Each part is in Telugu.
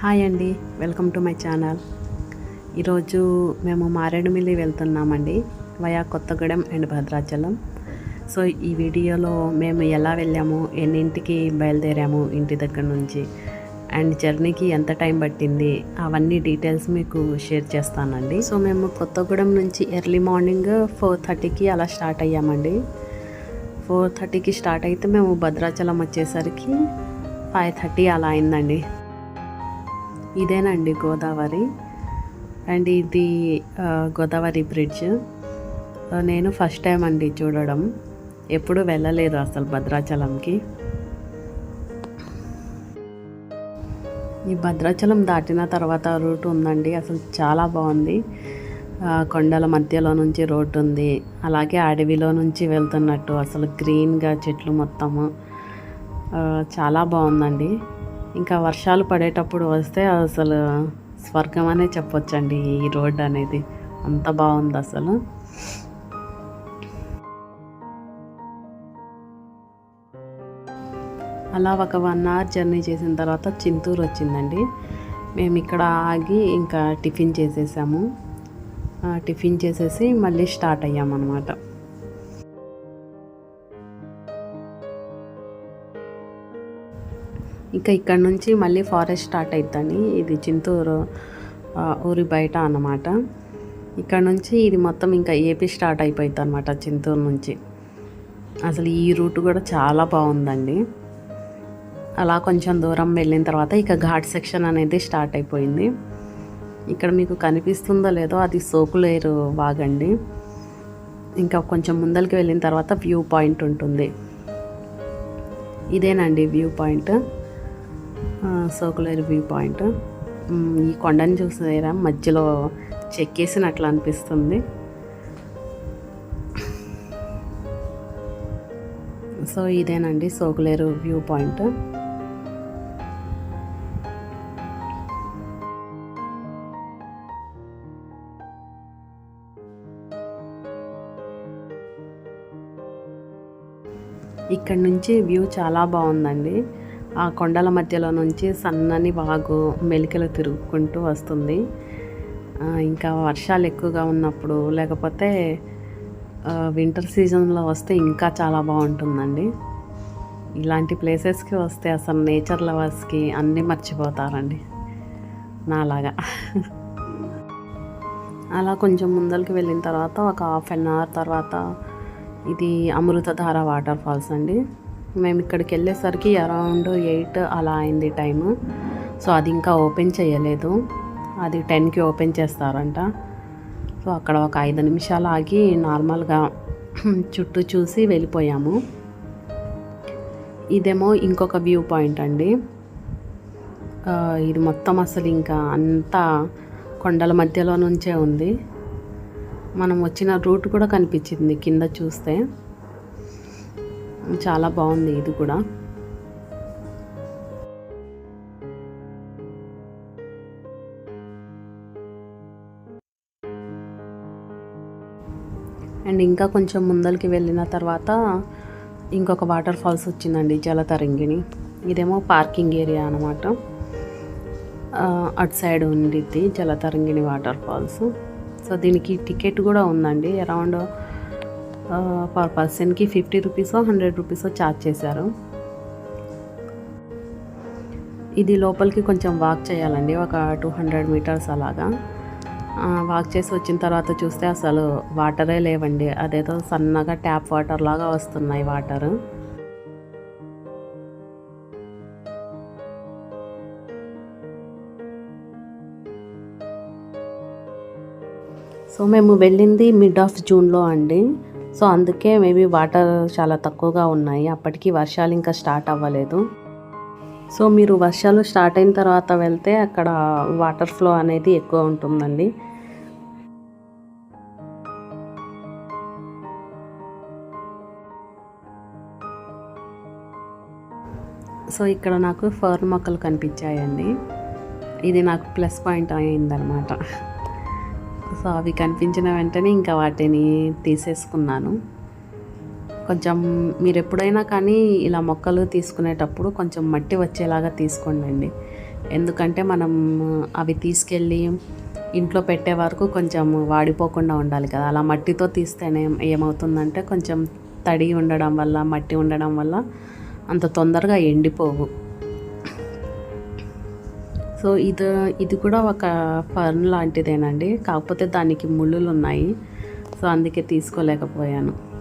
హాయ్ అండి వెల్కమ్ టు మై ఛానల్. ఈరోజు మేము మారేడుమిల్లి వెళ్తున్నామండి via Kothagudem and Bhadrachalam. So ఈ వీడియోలో మేము ఎలా వెళ్ళాము ఎన్నింటికి బయలుదేరాము ఇంటి దగ్గర నుంచి అండ్ జర్నీకి ఎంత టైం పట్టింది అవన్నీ డీటెయిల్స్ మీకు షేర్ చేస్తానండి. సో మేము కొత్తగూడెం నుంచి ఎర్లీ మార్నింగ్ ఫోర్ థర్టీకి అలా స్టార్ట్ అయ్యామండి. ఫోర్ థర్టీకి స్టార్ట్ అయితే మేము భద్రాచలం వచ్చేసరికి ఫైవ్ థర్టీ అలా అయిందండి. ఇదేనండి గోదావరి. అండ్ ఇది గోదావరి బ్రిడ్జ్. నేను ఫస్ట్ టైం అండి చూడడం. ఎప్పుడు వెళ్ళలేదు అసలు భద్రాచలంకి. ఈ భద్రాచలం దాటిన తర్వాత రూట్ ఉందండి అసలు చాలా బాగుంది. కొండల మధ్యలో నుంచి రోడ్డు ఉంది. అలాగే అడవిలో నుంచి వెళ్తున్నట్టు అసలు గ్రీన్గా చెట్లు మొత్తము. చాలా బాగుందండి. ఇంకా వర్షాలు పడేటప్పుడు వస్తే అసలు స్వర్గం అనే చెప్పొచ్చండి ఈ రోడ్ అనేది. అంత బాగుంది అసలు. అలా ఒక వన్ అవర్ జర్నీ చేసిన తర్వాత చింతూరు వచ్చిందండి. మేము ఇక్కడ ఆగి ఇంకా టిఫిన్ చేసేసాము. టిఫిన్ చేసేసి మళ్ళీ స్టార్ట్ అయ్యామన్నమాట. ఇంకా ఇక్కడ నుంచి మళ్ళీ ఫారెస్ట్ స్టార్ట్ అవుతుంది ఇది చింతూరు ఊరి బయట అన్నమాట. ఇక్కడ నుంచి ఇది మొత్తం ఇంకా ఏపీ స్టార్ట్ అయిపోయింది అనమాట చింతూరు నుంచి. అసలు ఈ రూట్ కూడా చాలా బాగుందండి. అలా కొంచెం దూరం వెళ్ళిన తర్వాత ఇక ఘాట్ సెక్షన్ అనేది స్టార్ట్ అయిపోయింది. ఇక్కడ మీకు కనిపిస్తుందో లేదో అది సోకులేరు వాగండి. ఇంకా కొంచెం ముందరికి వెళ్ళిన తర్వాత వ్యూ పాయింట్ ఉంటుంది. ఇదేనండి view point circular Sokuleru view point. ఈ కొండని చూసారా? మధ్యలో చెక్కేసినట్లు అనిపిస్తుంది. సో ఇదేనండి సోకులేరు వ్యూ పాయింట్. ఇక్కడ నుంచి వ్యూ చాలా బాగుందండి. ఆ కొండల మధ్యలో నుంచి సన్నని వాగు మెలికలు తిరుగుకుంటూ వస్తుంది. ఇంకా వర్షాలు ఎక్కువగా ఉన్నప్పుడు లేకపోతే వింటర్ సీజన్లో వస్తే ఇంకా చాలా బాగుంటుందండి. ఇలాంటి ప్లేసెస్కి వస్తే అసలు నేచర్ లవర్స్కి అన్నీ మర్చిపోతారండి. నాలాగా. అలా కొంచెం ముందరికి వెళ్ళిన తర్వాత ఒక హాఫ్ అన్ అవర్ తర్వాత ఇది అమృతధార వాటర్ ఫాల్స్ అండి. మేము ఇక్కడికి వెళ్ళేసరికి అరౌండ్ ఎయిట్ అలా అయింది టైము. సో అది ఇంకా ఓపెన్ చేయలేదు. అది టెన్కి ఓపెన్ చేస్తారంట. సో అక్కడ ఒక ఐదు నిమిషాలు ఆగి నార్మల్గా చుట్టూ చూసి వెళ్ళిపోయాము. ఇదేమో ఇంకొక వ్యూ పాయింట్ అండి. ఇది మొత్తం అసలు ఇంకా అంతా కొండల మధ్యలో నుంచే ఉంది. మనం వచ్చిన రూట్ కూడా కనిపించింది కింద చూస్తే. చాలా బాగుంది ఇది కూడా. అండ్ ఇంకా కొంచెం ముందరికి వెళ్ళిన తర్వాత ఇంకొక వాటర్ ఫాల్స్ వచ్చిందండి జలతరంగిణి. ఇదేమో పార్కింగ్ ఏరియా అనమాట అటు సైడ్ ఉండిద్ది జలతరంగిణి వాటర్ ఫాల్స్. సో దీనికి టికెట్ కూడా ఉందండి. అరౌండ్ పర్ పర్సన్కి ఫిఫ్టీ రూపీసో హండ్రెడ్ రూపీసో ఛార్జ్ చేశారు. ఇది లోపలికి కొంచెం వాక్ చేయాలండి ఒక టూ హండ్రెడ్ మీటర్స్ అలాగా. వాక్ చేసి వచ్చిన తర్వాత చూస్తే అసలు వాటరే లేవండి అదేదో సన్నగా ట్యాప్ వాటర్ లాగా వస్తున్నాయి వాటర్ సో మేము వెళ్ళింది మిడ్ ఆఫ్ జూన్లో అండి. సో అందుకే మేబీ వాటర్ చాలా తక్కువగా ఉన్నాయి. అప్పటికి వర్షాలు ఇంకా స్టార్ట్ అవ్వలేదు. సో మీరు వర్షాలు స్టార్ట్ అయిన తర్వాత వెళ్తే అక్కడ వాటర్ ఫ్లో అనేది ఎక్కువ ఉంటుందండి. సో ఇక్కడ నాకు ఫర్ మొక్కలు కనిపించాయండి. ఇది నాకు ప్లస్ పాయింట్ అయిందనమాట సో అవి కనిపించిన వెంటనే ఇంకా వాటిని తీసేసుకున్నాను. కొంచెం మీరు ఎప్పుడైనా కానీ ఇలా మొక్కలు తీసుకునేటప్పుడు కొంచెం మట్టి వచ్చేలాగా తీసుకోండి ఎందుకంటే మనం అవి తీసుకెళ్ళి ఇంట్లో పెట్టే వరకు కొంచెం వాడిపోకుండా ఉండాలి కదా. అలా మట్టితో తీస్తేనే ఏమవుతుందంటే కొంచెం తడి ఉండడం వల్ల మట్టి ఉండడం వల్ల అంత తొందరగా ఎండిపోవు. సో ఇది ఇది కూడా ఒక ఫర్న్ లాంటిదేనండి. కాకపోతే దానికి ముళ్ళులు ఉన్నాయి సో అందుకే తీసుకోలేకపోయాను.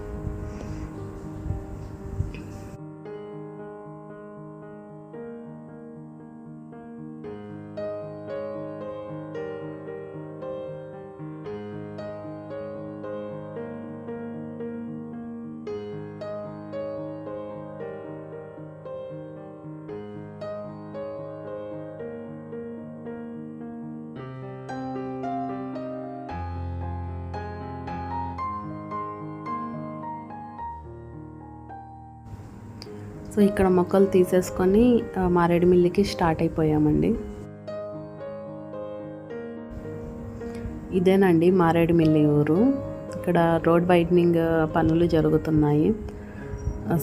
సో ఇక్కడ మొక్కలు తీసేసుకొని మారేడు మారేడుమిల్లికి స్టార్ట్ అయిపోయామండి. ఇదేనండి మారేడుమిల్లి ఊరు. ఇక్కడ రోడ్ వైడనింగ్ పనులు జరుగుతున్నాయి.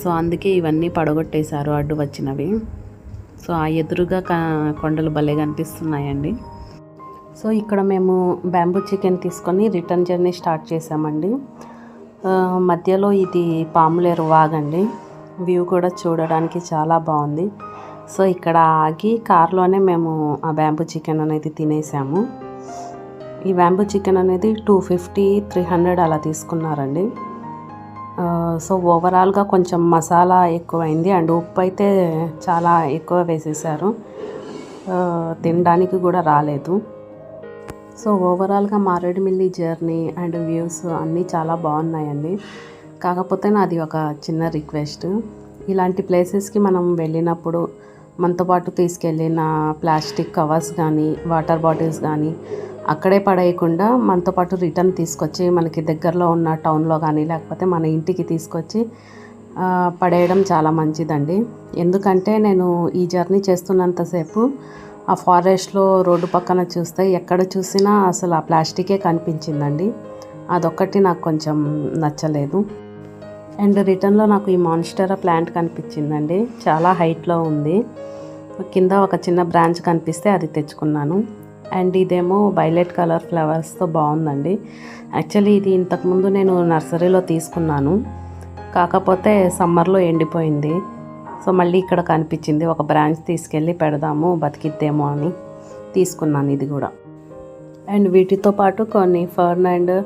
సో అందుకే ఇవన్నీ పడగొట్టేశారు అడ్డు వచ్చినవి. సో ఆ ఎదురుగా కొండలు భలే కనిపిస్తున్నాయండి. సో ఇక్కడ మేము బ్యాంబూ చికెన్ తీసుకొని రిటర్న్ జర్నీ స్టార్ట్ చేసామండి మధ్యలో ఇది పాములేరు వాగండి వ్యూ కూడా చూడడానికి చాలా బాగుంది. సో ఇక్కడ ఆగి కార్లోనే మేము ఆ బ్యాంబూ చికెన్ అనేది తినేసాము. ఈ బ్యాంబూ చికెన్ అనేది టూ ఫిఫ్టీ త్రీ హండ్రెడ్ అలా తీసుకున్నారండి. సో ఓవరాల్గా కొంచెం మసాలా ఎక్కువైంది అండ్ ఉప్పు అయితే చాలా ఎక్కువ వేసేసారు. తినడానికి కూడా రాలేదు. సో ఓవరాల్గా మారేడుమిల్లి జర్నీ అండ్ వ్యూస్ అన్నీ చాలా బాగున్నాయండి. కాకపోతే నాది ఒక చిన్న రిక్వెస్ట్. ఇలాంటి ప్లేసెస్కి మనం వెళ్ళినప్పుడు మనతో పాటు తీసుకెళ్ళిన ప్లాస్టిక్ కవర్స్ కానీ వాటర్ బాటిల్స్ కానీ అక్కడే పడేయకుండా మనతో పాటు రిటర్న్ తీసుకొచ్చి మనకి దగ్గరలో ఉన్న టౌన్లో కానీ లేకపోతే మన ఇంటికి తీసుకొచ్చి పడేయడం చాలా మంచిదండి. ఎందుకంటే నేను ఈ జర్నీ చేస్తున్నంతసేపు ఆ ఫారెస్ట్లో రోడ్డు పక్కన చూస్తే ఎక్కడ చూసినా అసలు ఆ ప్లాస్టికే కనిపించిందండి. అదొక్కటి నాకు కొంచెం నచ్చలేదు. అండ్ రిటర్న్లో నాకు ఈ మాన్స్టరా ప్లాంట్ కనిపించిందండి. చాలా హైట్లో ఉంది. కింద ఒక చిన్న బ్రాంచ్ కనిపిస్తే అది తెచ్చుకున్నాను. అండ్ ఇదేమో వైలెట్ కలర్ ఫ్లవర్స్తో బాగుందండి. యాక్చువల్లీ ఇది ఇంతకుముందు నేను నర్సరీలో తీసుకున్నాను. కాకపోతే సమ్మర్లో ఎండిపోయింది. సో మళ్ళీ ఇక్కడ కనిపించింది. ఒక బ్రాంచ్ తీసుకెళ్ళి పెడదాము బతికిద్దేమో అని తీసుకున్నాను ఇది కూడా. అండ్ వీటితో పాటు కొన్ని ఫర్న్ అండ్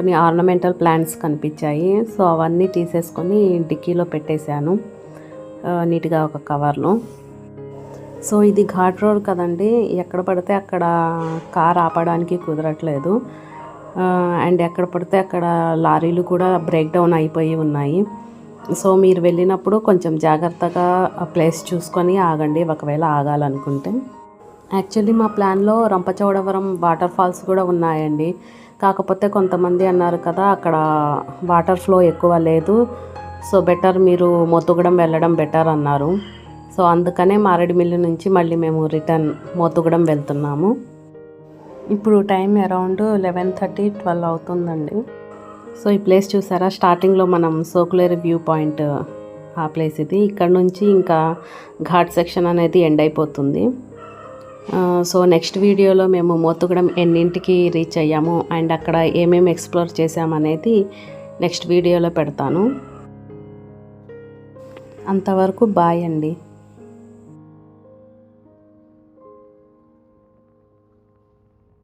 కొన్ని ఆర్నమెంటల్ ప్లాంట్స్ కనిపించాయి. సో అవన్నీ తీసేసుకొని డిక్కీలో పెట్టేశాను. నీట్గా ఒక కవర్లో. సో ఇది ఘాట్ రోడ్ కదండి. ఎక్కడ పడితే అక్కడ కార్ ఆపడానికి కుదరట్లేదు. అండ్ ఎక్కడ పడితే అక్కడ లారీలు కూడా బ్రేక్ డౌన్ అయిపోయి ఉన్నాయి. సో మీరు వెళ్ళినప్పుడు కొంచెం జాగ్రత్తగా ప్లేస్ చూసుకొని ఆగండి. ఒకవేళ ఆగాలనుకుంటే. యాక్చువల్లీ మా ప్లాన్లో రంపచోడవరం వాటర్ ఫాల్స్ కూడా ఉన్నాయండి. కాకపోతే కొంతమంది అన్నారు కదా అక్కడ వాటర్ ఫ్లో ఎక్కువ లేదు. సో బెటర్ మీరు మొత్తుగడం వెళ్ళడం బెటర్ అన్నారు. సో అందుకనే మారేడుమిల్లి నుంచి మళ్ళీ మేము రిటర్న్ మోతుగూడెం వెళ్తున్నాము. ఇప్పుడు time around eleven thirty twelve అవుతుందండి. సో ఈ ప్లేస్ చూసారా? స్టార్టింగ్లో మనం సోకులేరు వ్యూ పాయింట్ ఆ ప్లేస్ ఇది. ఇక్కడ నుంచి ఇంకా ఘాట్ సెక్షన్ అనేది ఎండ్ అయిపోతుంది. సో నెక్స్ట్ వీడియోలో మేము మోతుగడం ఎన్నింటికి రీచ్ అయ్యాము అండ్ అక్కడ ఏమేమి ఎక్స్ప్లోర్ చేసామనేది నెక్స్ట్ వీడియోలో పెడతాను. అంతవరకు బాయ్ అండి.